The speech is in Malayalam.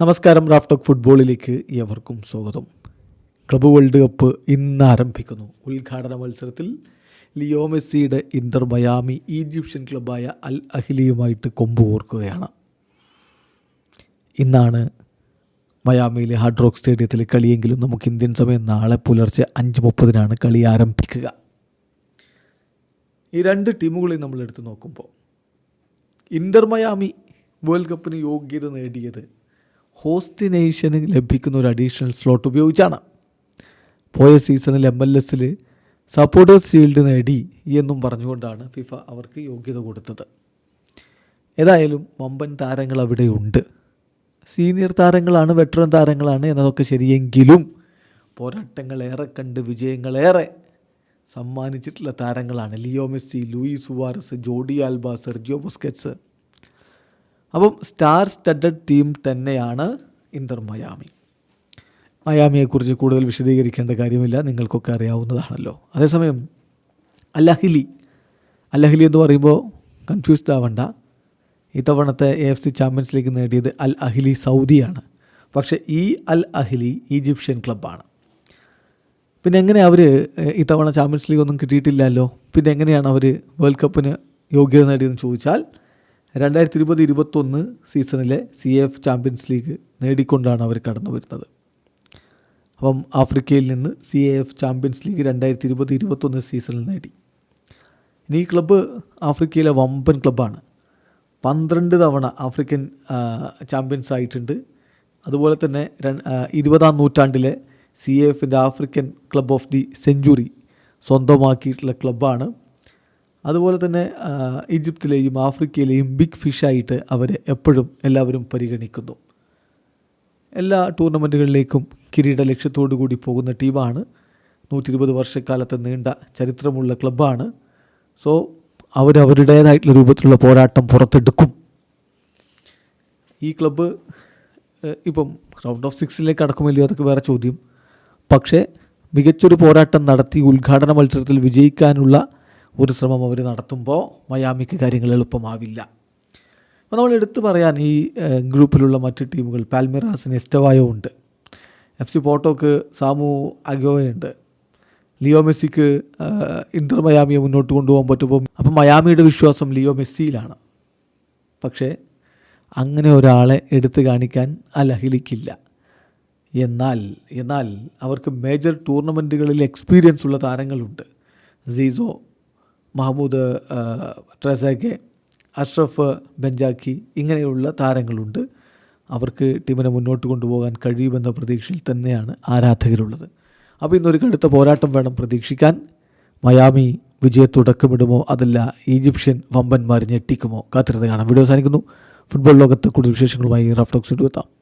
നമസ്കാരം റാഫ്റ്റോക്ക് ഫുട്ബോളിലേക്ക് ഏവർക്കും സ്വാഗതം. ക്ലബ് വേൾഡ് കപ്പ് ഇന്ന് ആരംഭിക്കുന്നു. ഉദ്ഘാടന മത്സരത്തിൽ ലിയോ മെസ്സിയുടെ ഇന്റർ മയാമി ഈജിപ്ഷ്യൻ ക്ലബ്ബായ അൽ അഹിലിയുമായിട്ട് കൊമ്പ് ഓർക്കുകയാണ് ഇന്നാണ് മയാമിയിലെ ഹാർഡ് റോക്ക് സ്റ്റേഡിയത്തിലെ കളിയെങ്കിലും നമുക്ക് ഇന്ത്യൻ സമയം നാളെ പുലർച്ചെ അഞ്ച് മുപ്പതിനാണ് കളി ആരംഭിക്കുക. ഈ രണ്ട് ടീമുകളെയും നമ്മൾ എടുത്ത് നോക്കുമ്പോൾ ഇന്റർ മയാമി വേൾഡ് കപ്പിന് യോഗ്യത നേടിയത് ഹോസ്റ്റ് നേഷന് ലഭിക്കുന്ന ഒരു അഡീഷണൽ സ്ലോട്ട് ഉപയോഗിച്ചാണ്. പോയ സീസണിൽ എം എൽ എസിൽ സപ്പോർട്ടേഴ്സ് ഷീൽഡ് നേടി എന്നും പറഞ്ഞുകൊണ്ടാണ് ഫിഫ അവർക്ക് യോഗ്യത കൊടുത്തത്. ഏതായാലും വമ്പൻ താരങ്ങൾ അവിടെ ഉണ്ട്. സീനിയർ താരങ്ങളാണ് വെറ്ററൻ താരങ്ങളാണ് എന്നതൊക്കെ ശരിയെങ്കിലും പോരാട്ടങ്ങൾ പോരാട്ടങ്ങളേറെ കണ്ട് വിജയങ്ങളേറെ സമ്മാനിച്ചിട്ടുള്ള താരങ്ങളാണ് Leo Messi Luis Suarez Jordi Alba Sergio Busquets. അപ്പം സ്റ്റാർ സ്റ്റഡഡ് ടീം തന്നെയാണ് ഇന്റർ മയാമി. മയാമിയെക്കുറിച്ച് കൂടുതൽ വിശദീകരിക്കേണ്ട കാര്യമില്ല നിങ്ങൾക്കൊക്കെ അറിയാവുന്നതാണല്ലോ. അതേസമയം അല്ലഹിലി. അല്ലഹിലി എന്ന് പറയുമ്പോൾ കൺഫ്യൂസ്ഡ് ആവണ്ട. ഇത്തവണത്തെ A F C champions league നേടിയത് അൽ അഹിലി സൗദിയാണ്. പക്ഷേ ഈ അൽ അഹിലി ഈജിപ്ഷ്യൻ ക്ലബ്ബാണ്. പിന്നെ എങ്ങനെ അവർ ഇത്തവണ ചാമ്പ്യൻസ് ലീഗ് ഒന്നും കിട്ടിയിട്ടില്ലല്ലോ? പിന്നെ എങ്ങനെയാണ് അവർ വേൾഡ് കപ്പിന് യോഗ്യത നേടിയതെന്ന് ചോദിച്ചാൽ രണ്ടായിരത്തി ഇരുപത് ഇരുപത്തൊന്ന് സീസണിലെ സി എഫ് ചാമ്പ്യൻസ് ലീഗ് നേടിക്കൊണ്ടാണ് അവർ കടന്നു വരുന്നത്. അപ്പം ആഫ്രിക്കയിൽ നിന്ന് C A F champions league രണ്ടായിരത്തി ഇരുപത് ഇരുപത്തൊന്ന് സീസണിൽ നേടി. ഇനി ഈ ക്ലബ്ബ് ആഫ്രിക്കയിലെ വമ്പൻ ക്ലബ്ബാണ്. പന്ത്രണ്ട് തവണ ആഫ്രിക്കൻ ചാമ്പ്യൻസ് ആയിട്ടുണ്ട്. അതുപോലെ തന്നെ ഇരുപതാം നൂറ്റാണ്ടിലെ സി എഫിന്റെ African club of the century സ്വന്തമാക്കിയിട്ടുള്ള ക്ലബ്ബാണ്. അതുപോലെ തന്നെ ഈജിപ്തിലെയും ആഫ്രിക്കയിലെയും ബിഗ് ഫിഷായിട്ട് അവരെ എപ്പോഴും എല്ലാവരും പരിഗണിക്കുന്നു. എല്ലാ ടൂർണമെന്റുകളിലേക്കും കിരീട ലക്ഷ്യത്തോടു കൂടി പോകുന്ന ടീമാണ്. നൂറ്റി ഇരുപത് വർഷക്കാലത്തെ നീണ്ട ചരിത്രമുള്ള ക്ലബ്ബാണ്. സോ അവരവരുടേതായിട്ടുള്ള രൂപത്തിലുള്ള പോരാട്ടം പുറത്തെടുക്കും. ഈ ക്ലബ്ബ് ഇപ്പം റൗണ്ട് ഓഫ് സിക്സിലേക്ക് അടക്കുമില്ലയോ അതൊക്കെ വേറെ ചോദ്യം. പക്ഷേ മികച്ചൊരു പോരാട്ടം നടത്തി ഉദ്ഘാടന മത്സരത്തിൽ വിജയിക്കാനുള്ള ഒരു ശ്രമം അവർ നടത്തുമ്പോൾ മയാമിക്ക് കാര്യങ്ങൾ എളുപ്പമാവില്ല. അപ്പോൾ നമ്മൾ എടുത്തു പറയാൻ ഈ ഗ്രൂപ്പിലുള്ള മറ്റ് ടീമുകൾ പാൽമിറാസിന് എസ്റ്റവായോ ഉണ്ട് എഫ് സി പോട്ടോക്ക് സാമു അഗോയുണ്ട് ലിയോ മെസ്സിക്ക് ഇന്റർ മയാമിയെ മുന്നോട്ട് കൊണ്ടുപോകാൻ പറ്റുമ്പോൾ അപ്പം മയാമിയുടെ വിശ്വാസം ലിയോ മെസ്സിയിലാണ്. പക്ഷേ അങ്ങനെ ഒരാളെ എടുത്തു കാണിക്കാൻ അലഹിലിക്കില്ല എന്നാൽ എന്നാൽ അവർക്ക് മേജർ ടൂർണമെന്റുകളിൽ എക്സ്പീരിയൻസ് ഉള്ള താരങ്ങളുണ്ട്. സീസോ മഹമ്മൂദ് ട്രസാഖെ അഷ്റഫ് ബെഞ്ചാക്കി ഇങ്ങനെയുള്ള താരങ്ങളുണ്ട്. അവർക്ക് ടീമിനെ മുന്നോട്ട് കൊണ്ടുപോകാൻ കഴിയുമെന്ന പ്രതീക്ഷയിൽ തന്നെയാണ് ആരാധകരുള്ളത്. അപ്പോൾ ഇന്നൊരു കടുത്ത പോരാട്ടം വേണം പ്രതീക്ഷിക്കാൻ. മയാമി വിജയത്തുടക്കമിടുമോ അതല്ല ഈജിപ്ഷ്യൻ വമ്പന്മാർ ഞെട്ടിക്കുമോ കാത്തിരുന്ന് കാണാം. വീഡിയോ സാധിക്കുന്നു ഫുട്ബോൾ ലോകത്ത് കൂടുതൽ വിശേഷങ്ങളുമായി റഫ് ടോക്സ് എത്താം.